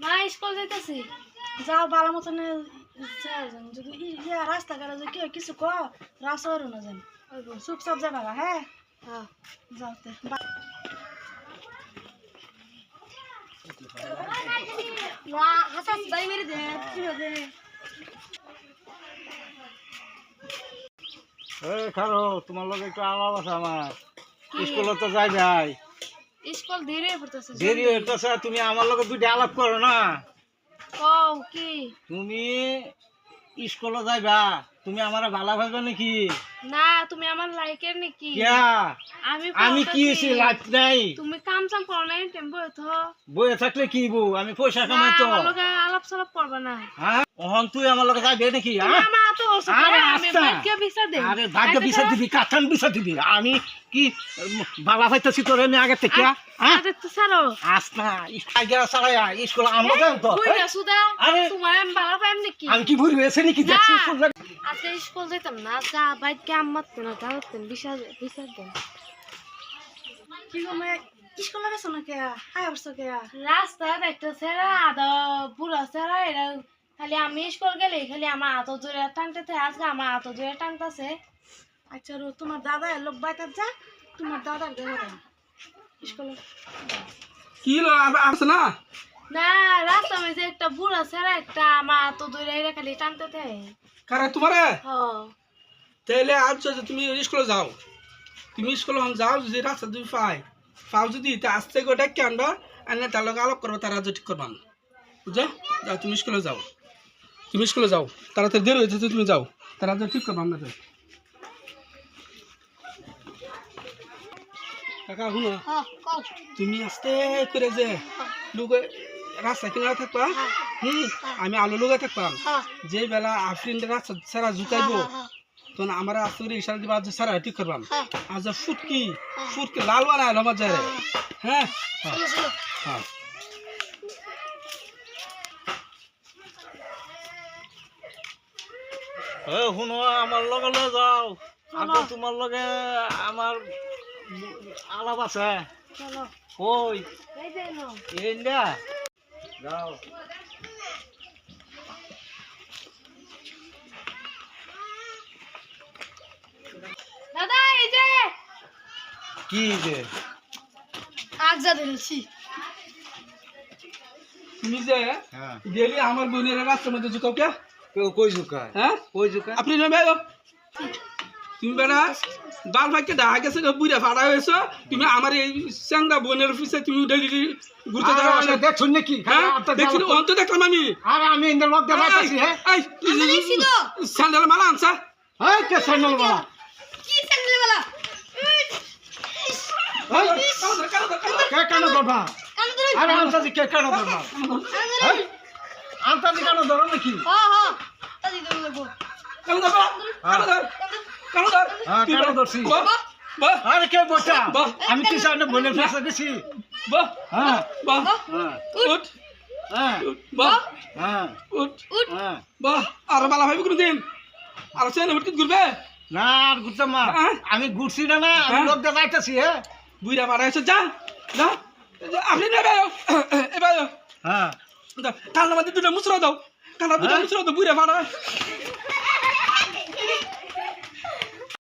না স্কুল যাইতেছি। যাও ভালো মতন যদি ইয়া রাস্তাঘাটে যদি কেউ কিছু ক রাস্তা না যান। চুপচাপ যাবা গা, হ্যাঁ? হ্যাঁ। যাও তে হাসাস দাই মেরে দে কি দে? এই খারো তোমার লগে একটু আলাপ আছে আমার। স্কুলে তো যাই যাই স্কুল দেরি হইতেছে তুমি আমার লগে দুইটা আলাপ করো না। কও কি? তুমি স্কুলে যাইবা তুমি আমার ভালো ভাববে নাকি? না তুমি আমার লাইকের নাকি? আমি আমি কি পড়তাছি। লাইফ নাই তুমি কাম চাম করো না টেম্পো তো বইয়ে থাকলে কি বউ? আমি পয়সা কামাই তো। আমার লগে আলাপ সালাপ করবে না। হ্যাঁ ওহন তুই আমার লগে যাইবে নাকি হ্যাঁ? আমার তো আমি আচ্ছা। বিচার দে আরে ভাগ্য বিচার দিবি কাঠান বিচার দিবি। আমি কি বালা পাইতেছি তোর আমি আগে থেকে হ্যাঁ? আরে তো আস না সারাইয়া স্কুল আমরা তো কই না সুদা আরে তোমার আমি ভালো পাইম নাকি? আমি কি ভুল হয়েছে নাকি? না। দেখছি স্কুল যাই- আজকে স্কুল যেতাম না যা বাইকে আম্মাত না জানাতেন বিচার বিচার দেন কি গো মেয়ে স্কুলে গেছো না কে হাই আসছো কে? রাস্তা একটা সেরা আদা পুরো সেরা এটা খালি আমি স্কুল গেলে খালি আমার হাত জোরে টানতে আজকে আমার হাত জোরে টানতেছে। আচ্ছা রো তোমার দাদা লোক বাইতার যা তোমার দাদার দেহ স্কুলে। কি হলো? আর- আসছে না? না রাস্তা মধ্যে একটা বুড়া সেরা একটা আমার হাত জোরে এটা খালি টানতে থাকে কারে তোমারে? হ। তাহলে আর যদি তুমি স্কুলে যাও তুমি স্কুলে হন যাও যদি রাস্তা তুমি পাই পাও যদি তা আসতে গোটা কে আনবা আনে তার লগে আলাপ করব তারা ঠিক করবা বুঝছ? যাও তুমি স্কুলে যাও। তুমি স্কুলে যাও। তাড়াতাড়ি দেরি হয়েছে তুমি যাও। তারা ঠিক করবা আমরা যাই। কাকা শুনো। তুমি আস্তে করে যে লোক রাস্তা কিনারে থাকবা হুম আমি আলু লুগে থাকবাম যে বেলা আফরিন রাস্তা সারা জুকাইবো তখন আমার আস্তে করে ইশারা দিবা যে সারা ঠিক করবাম। যে ফুটকি ফুটকি লাল বানায় আমার যায় হ্যাঁ। হ্যাঁ হ্যাঁ এ শুনো আমার লগে লৈ যাও। আকৌ তোমাৰ লগে আমাৰ আলাপ আছে। চলো। কই এই যে নো এই দিয়া যাও। দাদা এই যে। কি যে? আগ যা তুমি যে হ্যাঁ। গেলি আমার বোনের রাস্তার মধ্যে কে? কেউ কই জুকায় হ্যাঁ? কই জুকায় আপনি নেবে তুমি বেড়া বাল ভাগ্যে দেখা গেছে বুড়া ফাড়া হয়েছ। তুমি আমার এই চ্যাংরা বোনের অফিসে তুমি ডেলি ঘুরতে যাও। দেখছুন নাকি? হ্যাঁ? দেখছি অন্ত দেখলাম আমি। আরে আমি ইন্দে লগ দেখা পাইছি হ্যাঁ? স্যান্ডেল মালা আনছা। এই কে স্যান্ডেল কি। কে কেন ধরবা? আরে আনতাজি কে কেন ধরবা এই আনতাজি কেন ধরো নাকি হ্যাঁ। হ্যাঁ কালো কালো কালো। হ্যাঁ, কালো আরে কে বটা বাহ। আমি কি সামনে বোনের পাশে গেছি বাহ, হ্যাঁ। বাহ। হ্যাঁ। উঠ, হ্যাঁ। উঠ, বাহ, হ্যাঁ। উঠ, হ্যাঁ। বাহ। আর বালা ভাবি কোনো দিন আর সে হুটকিত ঘুরবে? না আর না হ্যাঁ? আমি ঘুরছি না না। আমি? লোক দেখাইতেছি হ্যাঁ। বুড়া ফাড়া হয়েছে যা যা। আপনি নেবে এবার হ্যাঁ। কান্না মাঝে দুটো মুসরা দাও। কান্না দুটো? মুসরা দাও বুড়া ফাড়া